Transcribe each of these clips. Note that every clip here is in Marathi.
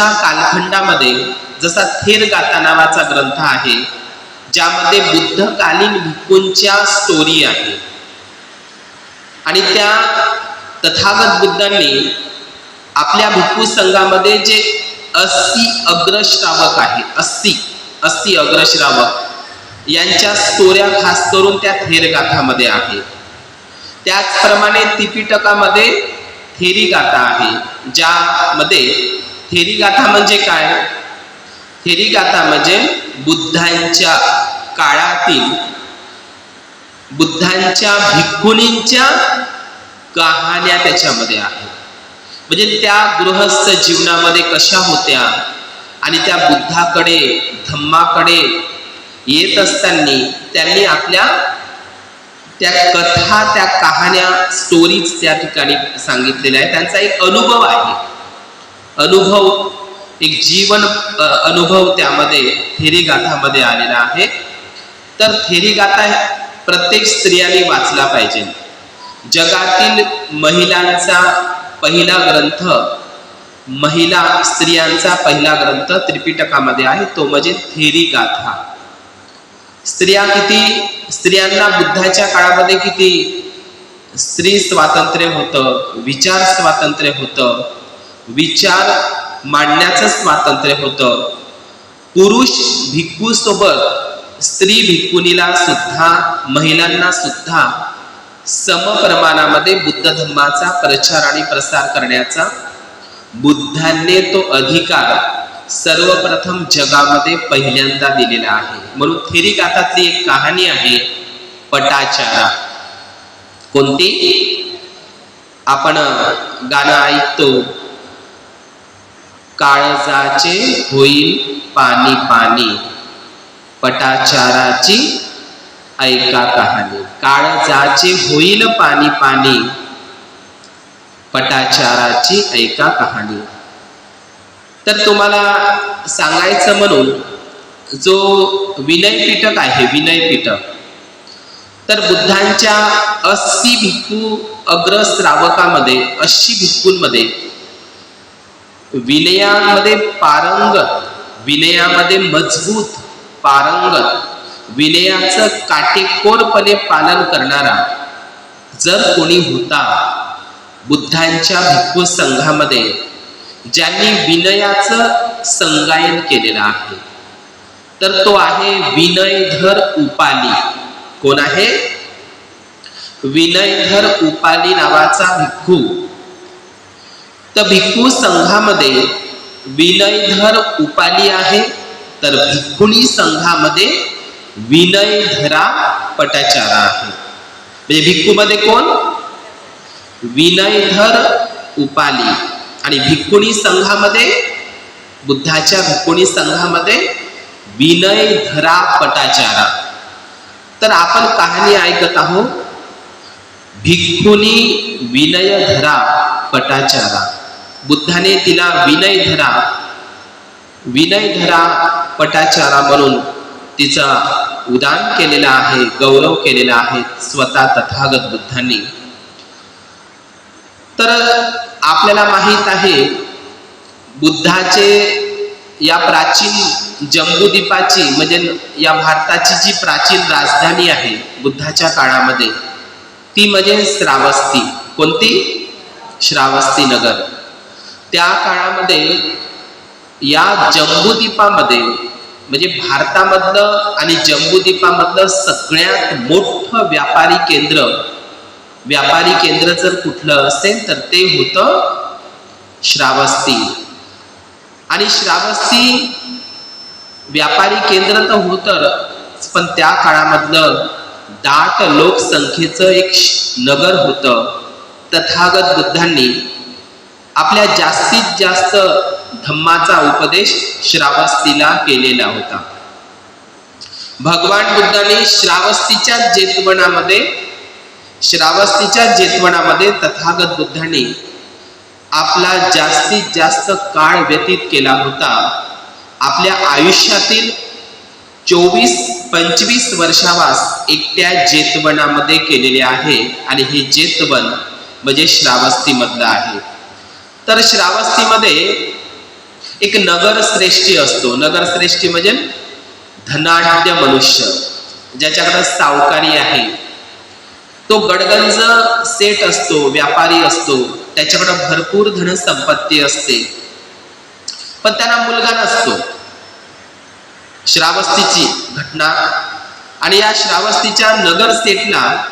बुद्धांच्या कालखंडामध्ये जसा थेर गाथा नावाचा ग्रंथ आहे ज्यामध्ये बुद्धकालीन भिक्कूंच्या स्टोरी आहे. आणि त्या तथागत बुद्धांनी आपल्या भिक्खू संघामध्ये जे अस्सी अग्रश्रावक आहे अस्सी अस्सी अग्रश्रावक यांच्या स्टोऱ्या खास करून त्या थेर गाथामध्ये आहे. त्याचप्रमाणे तिपिटकामध्ये थेरी गाथा आहे ज्यामध्ये थेरी गाथा म्हणजे काय? थेरी गाथा म्हणजे बुद्धांच्या काळातील बुद्धांच्या भिक्खुनींच्या कहाण्या त्याच्यामध्ये आहेत म्हणजे त्या गृहस्थ जीवनामध्ये कशा होत्या आणि त्या बुद्धाकडे धम्माकडे येत असताना त्यांनी आपल्या त्या कथा त्या कहाण्या स्टोरीज त्या ठिकाणी सांगितलेल्या आहेत. त्यांचा एक अनुभव आहे. अनुभव एक जीवन अनुभव त्यामध्ये थेरी गाथामध्ये आलेला आहे. तर थेरी गाथा प्रत्येक स्त्रियांनी वाचला पाहिजे. जगातील महिलांचा पहिला ग्रंथ महिला स्त्रियांचा पहिला ग्रंथ त्रिपिटकामध्ये आहे तो म्हणजे थेरी गाथा स्त्रिया किती स्त्रियांना बुद्धाच्या काळामध्ये किती स्त्री स्वातंत्र्य होतं विचार स्वातंत्र्य होतं विचार मांडण्याचं स्वातंत्र्य होतं. पुरुष भिक्खू सोबत स्त्री भिक्खुनीला सुद्धा महिलांना सुद्धा समप्रमाणामध्ये बुद्ध धर्माचा प्रचार आणि प्रसार करण्याचा बुद्धांनी तो अधिकार सर्वप्रथम जगामध्ये पहिल्यांदा दिलेला आहे. म्हणून थेरी गाथातली एक कहाणी आहे पटाचारा. कोणती? आपण गाणं ऐकतो. काळजाचे होईल पाणी पाणी. पटाचाराची ऐका कहाणी. काळजाचे होईल पाणी पाणी. पटाचाराची ऐका कहाणी. तर तुम्हाला सांगायचं म्हणून जो विनय पिटक आहे विनय पिटक तर बुद्धांच्या अस्सी भिक्खू अग्रश्रावकामध्ये अस्सी भिक्खूंमध्ये विनयामध्ये पारंगत विनयामध्ये मजबूत पारंगत विनयाचं काटेकोरपणे पालन करणारा जर कोणी होता बुद्धांच्या भिक्खू संघामध्ये ज्यांनी विनयाचं संगायन केलेलं आहे तर तो आहे विनयधर उपाली. कोण आहे? विनयधर उपाली नावाचा भिक्खू. तर भिक्खू संघामध्ये विनयधर उपाली आहे तर भिक्खुणी संघामध्ये विनयधरा पटाचारा आहे. म्हणजे भिक्खूमध्ये कोण? विनयधर उपाली. आणि भिक्खुणी संघामध्ये बुद्धाच्या भिक्खुणी संघामध्ये विनयधरा पटाचारा. तर आपण कहाणी ऐकत आहोत भिक्खुनी विनयधरा पटाचारा. बुद्धाने तिला विनयधरा विनयधरा पटाचारा म्हणून तिचा उदान केलेला आहे गौरव केलेला आहे स्वतः तथागत बुद्धांनी. तर आपल्याला माहीत आहे बुद्धाचे या प्राचीन जम्बूद्वीपाची म्हणजे या भारताची जी प्राचीन राजधानी आहे बुद्धाच्या काळामध्ये ती म्हणजे श्रावस्ती. कोणती? श्रावस्ती नगर. त्या काळामध्ये या जम्बूद्वीपामध्ये म्हणजे भारतामधलं आणि जम्बूद्वीपामधलं सगळ्यात मोठं व्यापारी केंद्र व्यापारी केंद्र जर कुठलं असेल तर ते होतं श्रावस्ती. आणि श्रावस्ती व्यापारी केंद्र तर होतं पण त्या काळामधलं दाट लोकसंख्येचं एक श- नगर होतं. तथागत बुद्धांनी आपल्या जास्तीत जास्त धम्माचा उपदेश श्रावस्तीला केलेला होता. भगवान बुद्धाने श्रावस्तीच्या जेतवनामध्ये श्रावस्तीच्या जेतवनामध्ये तथागत बुद्धांनी आपला जास्तीत जास्त काळ व्यतीत केला होता. आपल्या आयुष्यातील चोवीस पंचवीस वर्षावास एकट्या जेतवनामध्ये केलेले आहे आणि हे जेतवन म्हणजे श्रावस्ती मधलं आहे. तर श्रावस्तीमध्ये एक नगरश्रेष्ठी असतो. नगरश्रेष्ठी म्हणजे धनाढ्य मनुष्य ज्याच्याकडे सावकारी आहे. तो गडगंज सेट असतो व्यापारी असतो त्याच्याकडे भरपूर धनसंपत्ती असते. पण त्यांना मुलगा नसतो. श्रावस्तीची घटना आणि या श्रावस्तीच्या नगर सेटला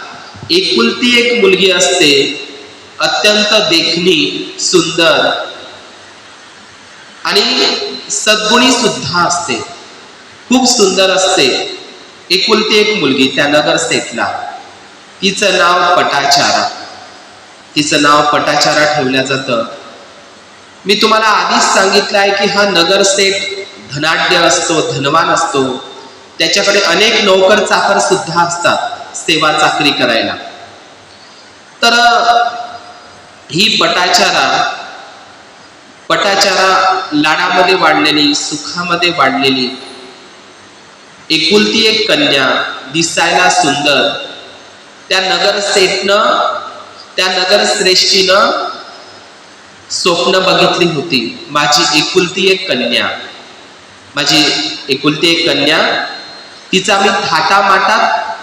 एकुलती एक मुलगी असते. अत्यंत देखणी सुंदर. आणि सद्गुणी सुद्धा असते. खूप सुंदर असते. एकुलती एक मुलगी त्या नगर तिचं नाव पटाचारा. तिचं नाव पटाचारा ठेवलं जातं. मी तुम्हाला आधीच सांगितलं आहे की हा नगर सेट धनाढ्य असतो धनवान असतो. त्याच्याकडे अनेक नोकर चाकर सुद्धा असतात सेवा चाकरी करायला. तर ही पटाचारा पटाचारा लाडामध्ये वाढलेली सुखामध्ये वाढलेली. एकुलती एक कन्या दिसायला सुंदर. त्या नगरसेठनं त्या नगर श्रेष्ठीनं स्वप्न बघितली होती. माझी एकुलती एक कन्या. माझी एकुलती एक कन्या तिचा मी थाटामाटात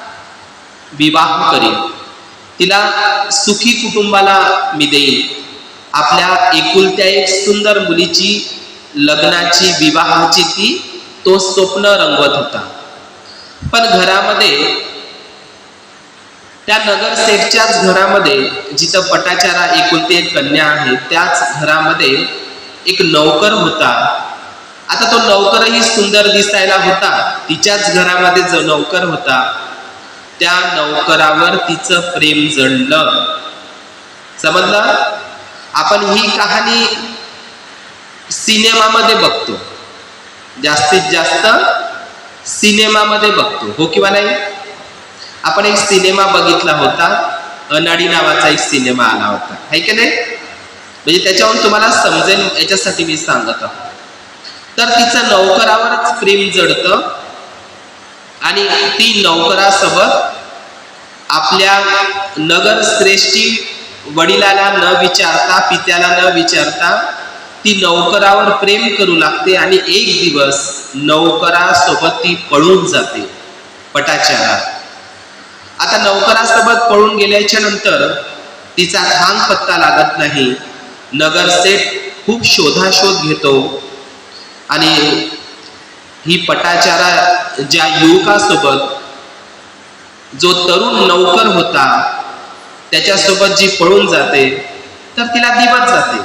विवाह करीन. तिला सुखी कुटुंबाला मी देईन. आपल्या एकुलत्या एक सुंदर मुलीची लग्नाची विवाहाची ती तो स्वप्न रंगवत होता. पण घरामध्ये त्या नगरसेठच्याच घरामध्ये जिथं पटाचारा एकुलती एक कन्या आहे त्याच घरामध्ये एक नौकर होता. आता तो नौकरही सुंदर दिसायला होता. तिच्याच घरामध्ये जो नौकर होता त्या नौकरावर तिचं प्रेम जडलं. समजलं? आपण ही कहाणी सिनेमामध्ये बघतो. जास्तीत जास्त सिनेमामध्ये बघतो. हो किंवा नाही? आपण एक सिनेमा बघितला होता. अनाडी नावाचा एक सिनेमा आला होता. है की नाही? म्हणजे त्याच्यावरून तुम्हाला समजेल याच्यासाठी मी सांगत आहोत. तर तिचं नौकरावरच प्रेम जडतं. आणि ती नौकरासोबत आपल्या नगर श्रेष्ठी वडिलाला न विचारता पित्याला न विचारता ती नौकरावर प्रेम करू लागते आणि एक दिवस नौकरासोबत ती पळून जाते पटाचारा. आता नौकरासोबत पळून गेल्याच्यानंतर तिचा थांग पत्ता लागत नाही. नगरसेठ खूप शोधाशोध घेतो आणि ही पटाचारा ज्या युवकासोबत जो तरुण नौकर होता त्याच्यासोबत जी पळून जाते तर तिला दिवस जाते.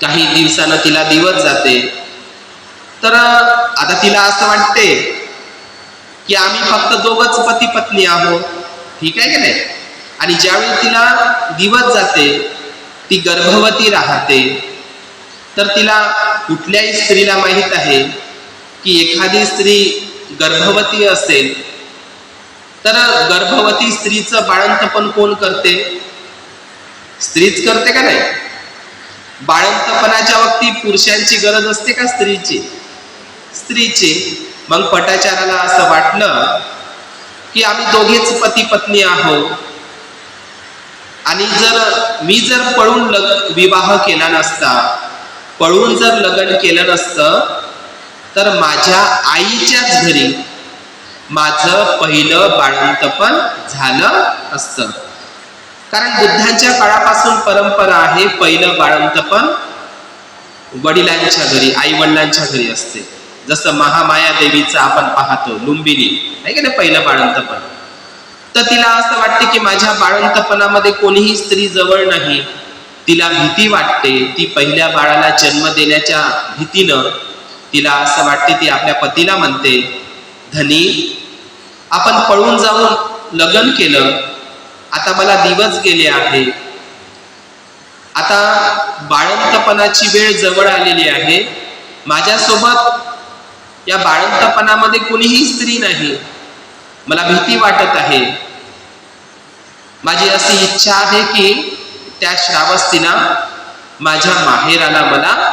काही दिवसानं तिला दिवस जाते. तर आता तिला असं वाटते की आम्ही फक्त दोघच पती पत्नी आहोत. ठीक आहे की नाही? आणि ज्यावेळी तिला दिवस जाते ती गर्भवती राहते. तर तिला कुठल्याही स्त्रीला माहीत आहे की एखादी स्त्री गर्भवती असेल तर गर्भवती स्त्रीचं बाळंतपण कोण करते? स्त्रीच करते का नाही? बाळंतपणाच्या वक्ती पुरुषांची गरज असते का स्त्रीची? स्त्रीची. मग पटाचाराला असं वाटलं की आम्ही दोघेच पती पत्नी आहोत. आणि जर मी जर पळून लग विवाह केला नसता पळून जर लग्न केलं नसतं तर माझ्या आईच्याच घरी माझं पहिलं बाळंतपण झालं असतं. कारण बुद्धांच्या काळापासून परंपरा आहे पहिलं बाळंतपण वडिलांच्या घरी आई वडिलांच्या घरी असते. जसं महामाया देवीचं आपण पाहतो लुंबिनी आहे की नाही पहिलं बाळंतपण. तर तिला असं वाटते की माझ्या बाळंतपणामध्ये कोणीही स्त्री जवळ नाही. तिला भीती वाटते ती पहिल्या बाळाला जन्म देण्याच्या भीतीनं तिला असं वाटते ती आपल्या पतीला म्हणते धनी आपण पळून जाऊन लग्न केलं. आता मला दिवस गेले आहे. आता बाळंतपणाची वेळ जवळ आलेली आहे. माझ्यासोबत या बाळंतपणामध्ये कुणीही स्त्री नाही. मला भीती वाटत आहे. माझी अशी इच्छा आहे की त्या श्रावस्तीला माझ्या माहेराला मला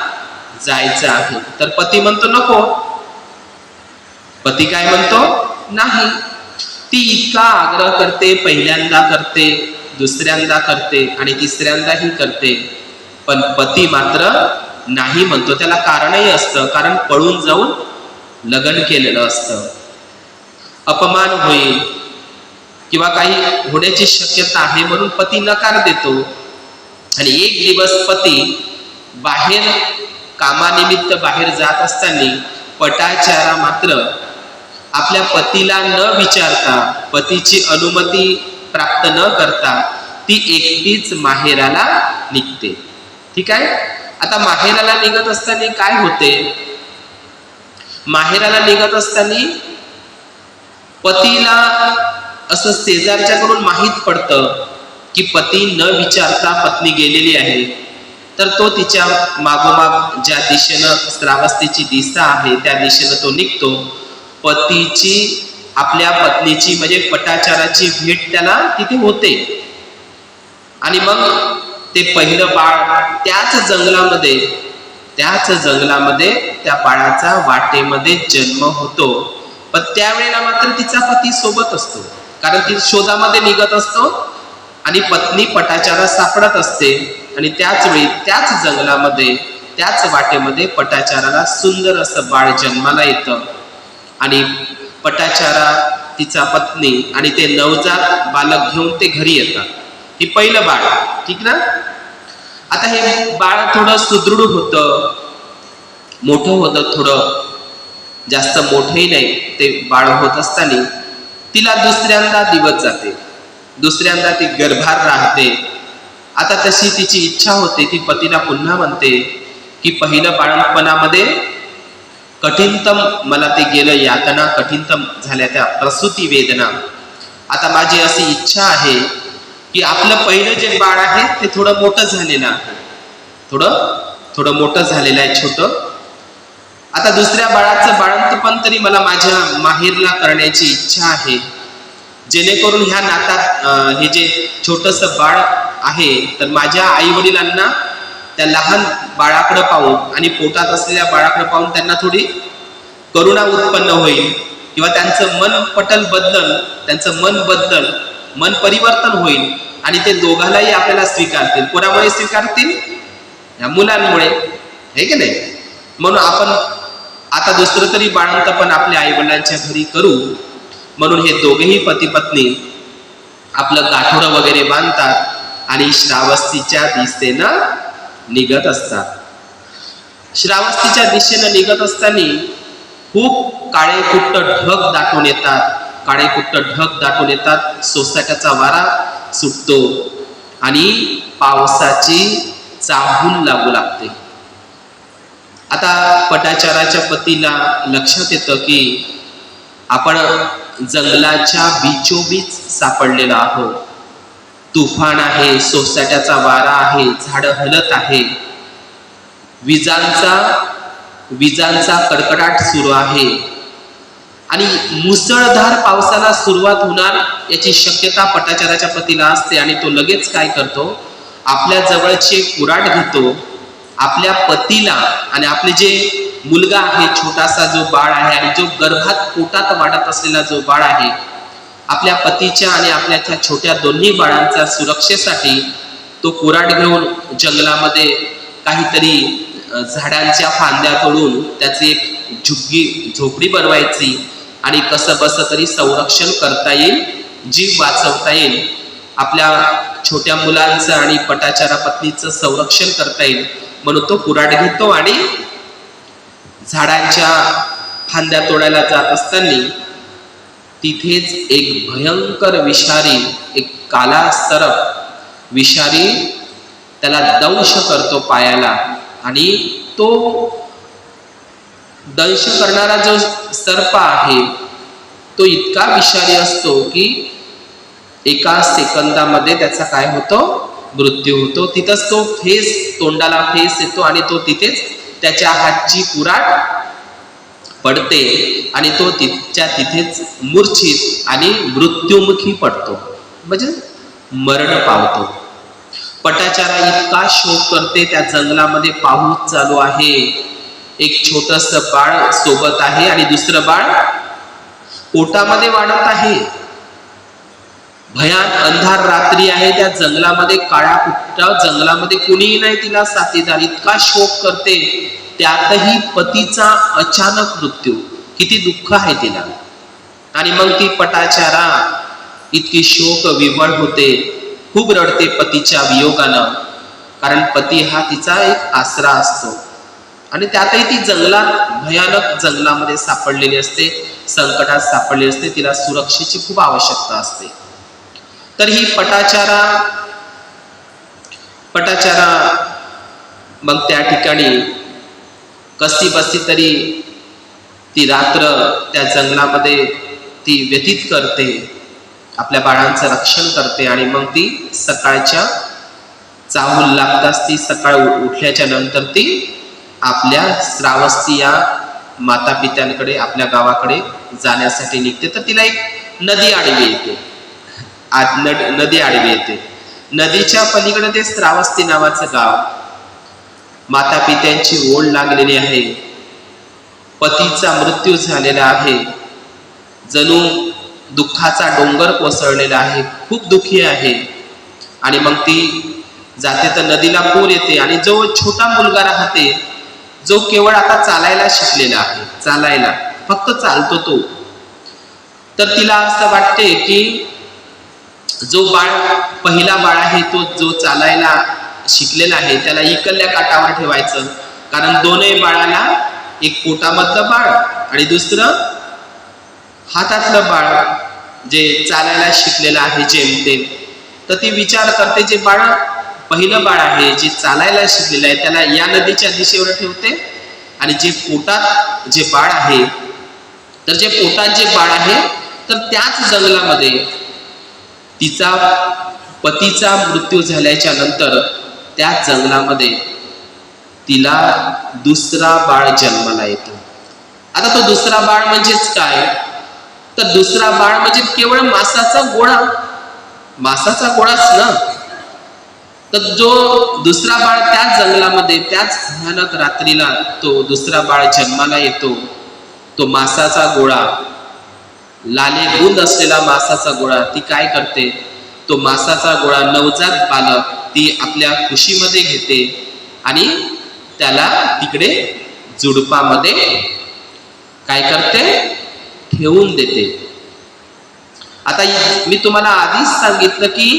जायचं आहे. तर पती म्हणतो नको. पती काय म्हणतो नाही. ती इतका आग्रह करते पहिल्यांदा करते दुसऱ्यांदा करते आणि तिसऱ्यांदाही करते. पण पती मात्र नाही म्हणतो. त्याला कारणही असतं. कारण पळून जाऊन लग्न केलेलं असतं. अपमान होईल किंवा काही होण्याची शक्यता आहे म्हणून पती नकार देतो. आणि एक दिवस पती बाहेर कामानिमित्त बाहेर जात असताना पटाचारा मात्र आपल्या पतीला न विचारता पतीची अनुमती प्राप्त न करता ती एकटीच माहेराला निघते. ठीक आहे? आता माहेराला निघत असताना काय होते? माहेराला निघत असताना पतीला असं शेजारच्याकडून माहीत पडतं की पती न विचारता पत्नी गेलेली आहे. तर तो तिच्या मागोमाग ज्या दिशेनं श्रावस्तीची दिशा आहे त्या दिशेनं तो निघतो. पतीची आपल्या पत्नीची म्हणजे पटाचाराची भेट त्याला तिथे होते. आणि मग ते पहिलं बाळ त्याच जंगलामध्ये त्याच जंगलामध्ये त्या बाळाचा वाटेमध्ये जन्म होतो. पण त्यावेळेला मात्र तिचा पती सोबत असतो. कारण ती शोधामध्ये निघत असतो आणि पत्नी पटाचारा सापडत असते. आणि त्याच वेळी त्याच जंगलामध्ये त्याच वाटेमध्ये पटाचाराला सुंदर असं बाळ जन्माला येतं. आणि पटाचारा तिचा पत्नी आणि ते नवजात बालक घेऊन ते घरी येतात. ही पहिलं बाळ ठीक ना? आता हे बाळ थोडं सुदृढ होतं मोठं होतं थोडं जास्त मोठंही नाही ते बाळ होत असताना तिला दुसऱ्यांदा दिवस जाते. दुसऱ्यांदा ती गर्भार राहते. आता तशी तिची इच्छा होते ती पतीला पुन्हा म्हणते की पहिलं बाळपणामध्ये कठीणतम मला ते गेलं यातना कठीणतम झाल्या त्या प्रसूती वेदना. आता माझी अशी इच्छा आहे की आपलं पहिलं जे बाळ आहे ते थोडं मोठं झालेलं आहे. थोडं थोडं मोठं झालेलं आहे छोटं. आता दुसऱ्या बाळाचं बाळंतपण तरी मला माझ्या माहेरला करण्याची इच्छा आहे. जेणेकरून ह्या नातात हे जे छोटस बाळ आहे तर माझ्या आई वडिलांना त्या लहान बाळाकडे पाहून आणि पोटात असलेल्या बाळाकडे पाहून त्यांना थोडी करुणा उत्पन्न होईल किंवा त्यांचं मन पटल बदल त्यांचं मन बदल मन परिवर्तन होईल आणि ते दोघांनाही आपल्याला स्वीकारतील. कोणामुळे स्वीकारतील? या मुलांमुळे. हे की नाही? म्हणून आपण आता दुसरं तरी बाळंत पण आपल्या आई वडिलांच्या घरी करू. म्हणून हे दोघेही पती पत्नी आपलं गाठोडं वगैरे बांधतात. आणि श्रावस्तीच्या दिशेनं निघत असतात. श्रावस्तीच्या दिशेनं निघत असताना खूप काळे कुट्ट ढग दाटून येतात. काळे कुट्ट ढग दाटून येतात. सोसाट्याचा वारा सुटतो आणि पावसाची चाहूल लागू लागते. आता पटाचाराच्या पतीला लक्षात येतं की आपण जंगलाच्या बीचोबीच सापडलेला आहोत. तुफान आहे सोसाट्याचा वारा आहे झाड हलत आहे. विजांचा विजांचा कडकडाट सुरू आहे. आणि मुसळधार पावसाला सुरुवात होणार याची शक्यता पटाचाराच्या पतीला असते आणि तो लगेच काय करतो? आपल्या जवळचे कुराट घेतो. आपल्या पतीला आणि आपले जे मुलगा आहे छोटासा जो बाळ आहे आणि जो गर्भात पोटात वाढत असलेला जो बाळ आहे आपल्या पतीच्या आणि आपल्या त्या छोट्या दोन्ही बाळांच्या सुरक्षेसाठी तो कुराड घेऊन जंगलामध्ये काहीतरी झाडांच्या फांद्या तोडून त्याची एक झुग्गी झोपडी बनवायची आणि कसं बस तरी संरक्षण करता येईल जीव वाचवता येईल. आपल्या छोट्या मुलांचं आणि पटाचारा पत्नीचं संरक्षण करता येईल. म्हणून तो कुराड घेतो आणि झाडांच्या फांद्या तोडायला जात असताना तिथेच एक भयंकर विषारी एक काला सरप विषारी त्याला दंश करतो पायाला. आणि तो दंश करणारा जो सर्प आहे तो इतका विषारी असतो की एका सेकंदामध्ये त्याचा काय होतो? मृत्यू होतो. तिथंच तो फेस तोंडाला फेस येतो आणि तो तिथेच त्याच्या हातची कुराट पडते आणि तो तिच्या तिथेच मूर्छित आणि मृत्युमुखी पडतो. म्हणजे मरण पावतो. पटाचारा इतका शोक करते त्या जंगलामध्ये पाऊस चालू आहे. एक छोटस बाळ सोबत आहे आणि दुसरं बाळ पोटामध्ये वाढत आहे. भयान अंधार रात्री आहे त्या जंगलामध्ये काळ्या कुट्ट जंगलामध्ये कुणीही नाही तिला साथीदार. इतका शोक करते. त्यातही पतीचा अचानक मृत्यू. किती दुःख आहे तिला. आणि मग ती पटाचारा इतकी शोक विवळ होते. खूप रडते पतीच्या वियोगानं. कारण पती हा तिचा एक आसरा असतो. आणि त्यातही ती जंगलात भयानक जंगलामध्ये सापडलेली असते. संकटात सापडलेली असते. तिला सुरक्षेची खूप आवश्यकता असते. तर ही पटाचारा पटाचारा मग त्या ठिकाणी कस्ती बस्ती तरी ती रात्र त्या जंगलामध्ये ती व्यतीत करते आपल्या बाळांचं रक्षण करते आणि मग ती सकाळच्या चाहूल लागताच ती सकाळ उठल्याच्या नंतर ती आपल्या श्रावस्ती या माता पित्यांकडे आपल्या गावाकडे जाण्यासाठी निघते. तर तिला एक नदी आडवी येते. आज नदी आडवी येते. नदीच्या पलीकडे ते श्रावस्ती नावाचं गाव. माता पित्यांची ओढ लागलेली आहे. पतीचा मृत्यू झालेला आहे. जणू दुःखाचा डोंगर कोसळलेला आहे. खूप दुःखी आहे. आणि मग ती जाते तर नदीला पूर येते आणि जो छोटा मुलगा राहते जो केवळ आता चालायला शिकलेला आहे. चालायला. फक्त चालतो तो. तर तिला असं वाटते की जो बाळ पहिला बाळ आहे तो जो चालायला शिकलेला आहे त्याला इकल्ल्या काटावर ठेवायचं. कारण दोनही बाळाला एक पोटामधलं बाळ आणि दुसरं हातातलं बाळ जे चालायला शिकलेलं आहे जेमतेम तर ती विचार करते जे बाळ पहिलं बाळ आहे जे चालायला शिकलेलं आहे त्याला या नदीच्या दिशेवर ठेवते. आणि जे पोटात जे बाळ आहे तर जे पोटात जे बाळ आहे तर त्याच जंगलामध्ये तिचा पतीचा मृत्यू झाल्याच्यानंतर त्या जंगलामध्ये तिला दुसरा बाळ जन्माला येतो. आता तो दुसरा बाळ म्हणजेच काय? तर दुसरा बाळ म्हणजे केवळ मासाचा गोळा. मासाचा गोळाच ना? तर जो दुसरा बाळ त्याच जंगलामध्ये त्याच भयानक रात्रीला तो दुसरा बाळ जन्माला येतो तो मासाचा गोळा. लाले गुंद असलेला मासाचा गोळा ती काय करते? तो मासाचा गोळा नवजात बालक ती आपल्या खुशीमध्ये घेते आणि त्याला तिकडे जुडपामध्ये काय करते? ठेवून देते. आता मी तुम्हाला आधीच सांगितलं की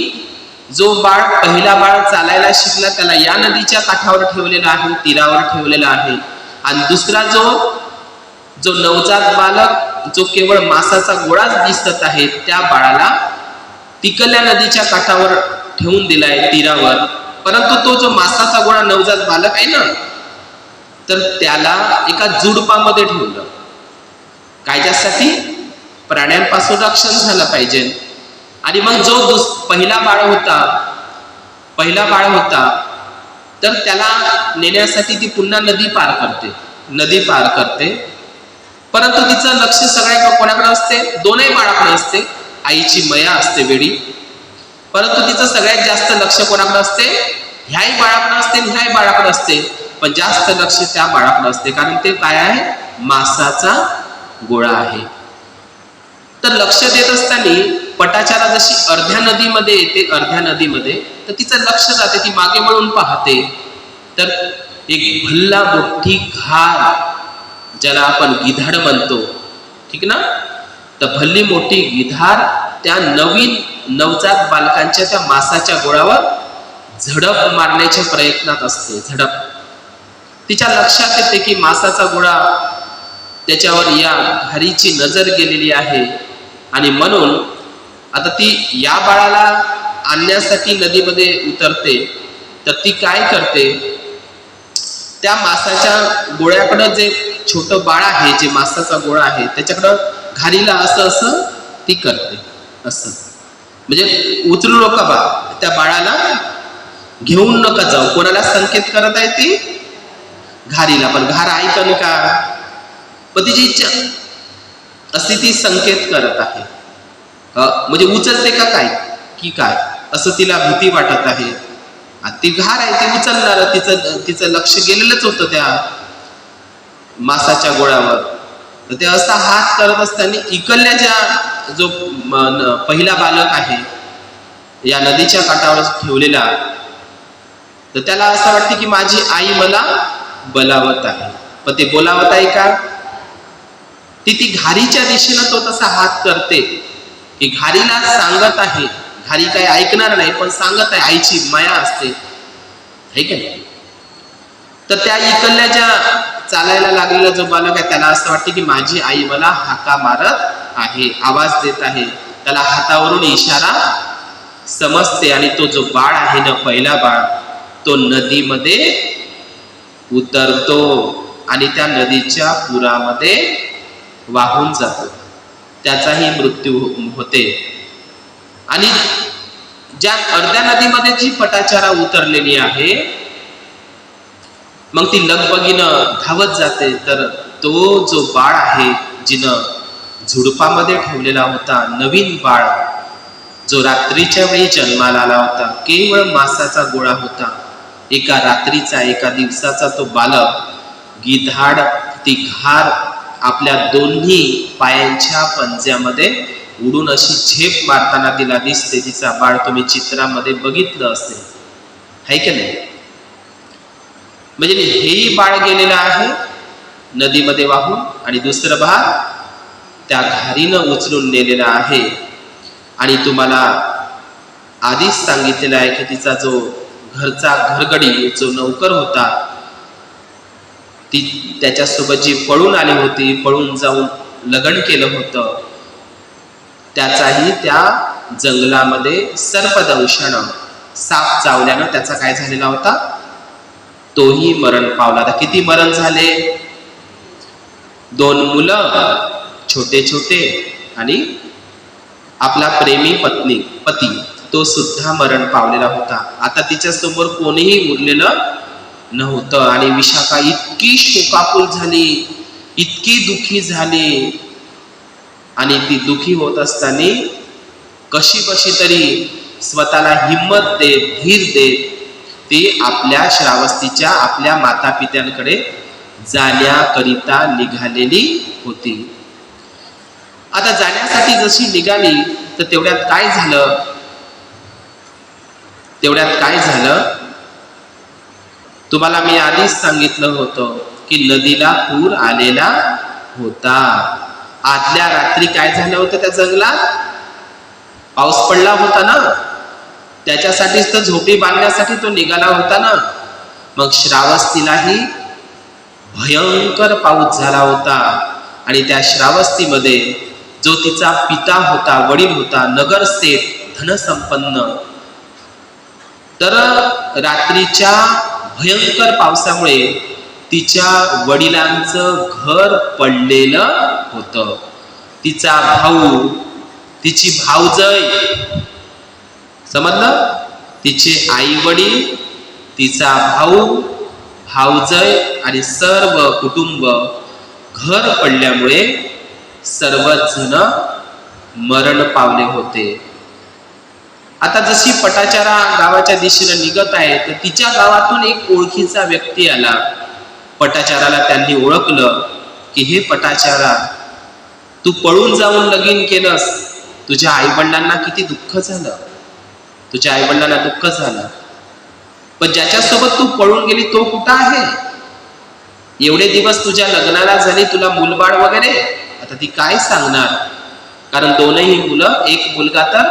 जो बाळ पहिला बाळ चालायला शिकला त्याला या नदीच्या काठावर ठेवलेला आहे तीरावर ठेवलेला आहे. आणि दुसरा जो जो नवजात बालक जो केवळ मासाचा गोळाच दिसत आहे त्या बाळाला तिकल्या नदीच्या काठावर ठेवून दिलाय तीरावर. परंतु तो जो मासाचा गोळा नवजात बालक आहे ना तर त्याला एका जुडपामध्ये ठेवलं. कायद्यासाठी प्राण्यांपासून रक्षण झालं पाहिजे. आणि मग जो दुस पहिला बाळ होता पहिला बाळ होता तर त्याला नेण्यासाठी ती पुन्हा नदी पार करते नदी पार करते. परंतु तिचं लक्ष सगळ्या कोणाकडे असते? दोनही बाळाकडे असते. आईची मया असते वेळी परंतु तिचं सगळ्यात जास्त लक्ष कोणाकडे असते? ह्याही बाळाकडे असते ह्याही बाळाकडे असते. पण जास्त लक्ष त्या बाळाकडे असते. कारण ते काय आहे? मासाचा गोळा आहे. तर लक्ष देत असताना पटाचारा जशी अर्ध्या नदीमध्ये येते अर्ध्या नदीमध्ये तर तिचं लक्ष जाते ती मागे वळून पाहते. तर एक भल्ला मोठी घार ज्याला आपण गिधाड म्हणतो. ठीक ना? तर भल्ली मोठी गिधार त्या नवीन नवजात बालकांच्या त्या मासाच्या गोळावर झडप मारण्याच्या प्रयत्नात असते झडप. तिच्या लक्षात येते की मासाचा गोळा त्याच्यावर या घारीची नजर गेलेली आहे आणि म्हणून आता ती या बाळाला आणण्यासाठी नदीमध्ये उतरते तर ती काय करते? त्या मासाच्या गोळ्याकडं जे छोटं बाळ आहे जे मासाचा गोळा आहे त्याच्याकडं घारीला असं असं ती करते. असं. म्हणजे उचलू नका बा. त्या बाळाला घेऊन नका जाऊ. कोणाला संकेत करत आहे ती? घारीला. पण घार ऐकन का? पतीची तिची इच्छा अशी ती संकेत करत आहे. म्हणजे उचलते का काय? की काय? असं तिला भीती वाटत आहे. आ, ती घार आहे ती उचलणार. तिचं तिचं लक्ष गेलेलंच होतं त्या मासाच्या गोळ्यावर. तर ते असा हात करत असताना इकल्याच्या जो न- पहिला बालक आहे या नदीच्या काठावर ठेवलेला तर त्याला असं वाटते की माझी आई मला बलावत आहे. पण ते बोलावत आहे का? ती ती घारीच्या दिशेनं तो तसा हात करते की घारीला सांगत आहे. घारी काही ऐकणार नाही पण सांगत आहे आईची माया असते. है का नाही? तर त्या इकल्याच्या ज्या चालायला लागलेला जो बालक आहे त्याला असं वाटतं की माझी आई मला हाका मारत आहे आवाज देत आहे. त्याला हातावरून इशारा समजते आणि तो जो बाळ आहे ना पहिला बाळ तो नदीमध्ये उतरतो आणि त्या नदीच्या पुरामध्ये वाहून जातो. त्याचाही मृत्यू हो-, होते. आणि ज्या अर्ध्या नदीमध्ये जी पटाचारा उतरलेली आहे मग ती लगबगीनं धावत जाते. तर तो जो बाळ आहे जिनं झुडपामध्ये ठेवलेला होता नवीन बाळ जो रात्रीच्या वेळी जन्माला आला होता केवळ मासाचा गोळा होता. एका रात्रीचा एका दिवसाचा तो बालक गिधाड ती घार आपल्या दोन्ही पायांच्या पंज्यामध्ये उडून अशी झेप मारताना तिला दिसते. तिचा बाळ तुम्ही चित्रामध्ये बघितलं असेल. है की नाही? म्हणजे हेही बाळ गेलेलं आहे नदीमध्ये वाहून आणि दुसरं भाग त्या घारीनं उचलून नेलेला आहे. आणि तुम्हाला आधीच सांगितलेलं आहे की तिचा जो घरचा घरगडी जो नौकर होता ती त्याच्यासोबत जी पळून आली होती पळून जाऊन लग्न केलं होतं. त्याचाही त्या जंगलामध्ये सर्पदंशानं साप चावल्यानं त्याचा काय झालेला होता? तोही मरण पावला. आता किती मरण झाले? दोन मुलं छोटे छोटे आणि आपला प्रेमी पत्नी पती. तो सुद्धा मरण पावलेला होता. आता तिच्या समोर कोणीही उरलेलं नव्हतं आणि विशाखा इतकी शोकाकुल झाली इतकी दुखी झाली. आणि ती दुखी होत असताना कशी कशी तरी स्वतःला हिंमत देत धीर देत ती आपल्या श्रावस्तीच्या आपल्या माता पित्यांकडे जाण्याकरिता निघालेली होती. आता जाण्यासाठी जशी निघाली तर तेवढ्यात काय झालं? तेवढ्यात काय झालं? तुम्हाला मी आधीच सांगितलं होतं की नदीला पूर आलेला होता. आदल्या रात्री काय झालं होतं त्या जंगलात? पाऊस पडला होता ना? त्याच्यासाठीच तर झोपडी बांधण्यासाठी तो निघाला होता ना. मग श्रावस्तीलाही भयंकर पाऊस झाला होता. आणि त्या श्रावस्तीमध्ये जो तिचा पिता होता वडील होता नगरसेठ धनसंपन्न तर रात्रीच्या भयंकर पावसामुळे तिच्या वडिलांचं घर पडलेलं होतं. तिचा भाऊ तिची भाऊजय समजलं? तिचे आई वडील तिचा भाऊ भाऊजय आणि सर्व कुटुंब घर पडल्यामुळे सर्वच जण मरण पावले होते. आता जशी पटाचारा गावाच्या दिशेनं निघत आहे तर तिच्या गावातून एक ओळखीचा व्यक्ती आला. पटाचाराला त्यांनी ओळखलं की हे पटाचारा तू पळून जाऊन लगीन केलंस. तुझ्या आईवडिलांना किती दुःख झालं. तुझ्या आईवडिलांना दुःख झालं. पण ज्याच्यासोबत तू पळून गेली तो कुठं आहे? एवढे दिवस तुझ्या लग्नाला झाली तुला मुलबाळ वगैरे? आता ती काय सांगणार? कारण दोनही मुलं एक मुलगा तर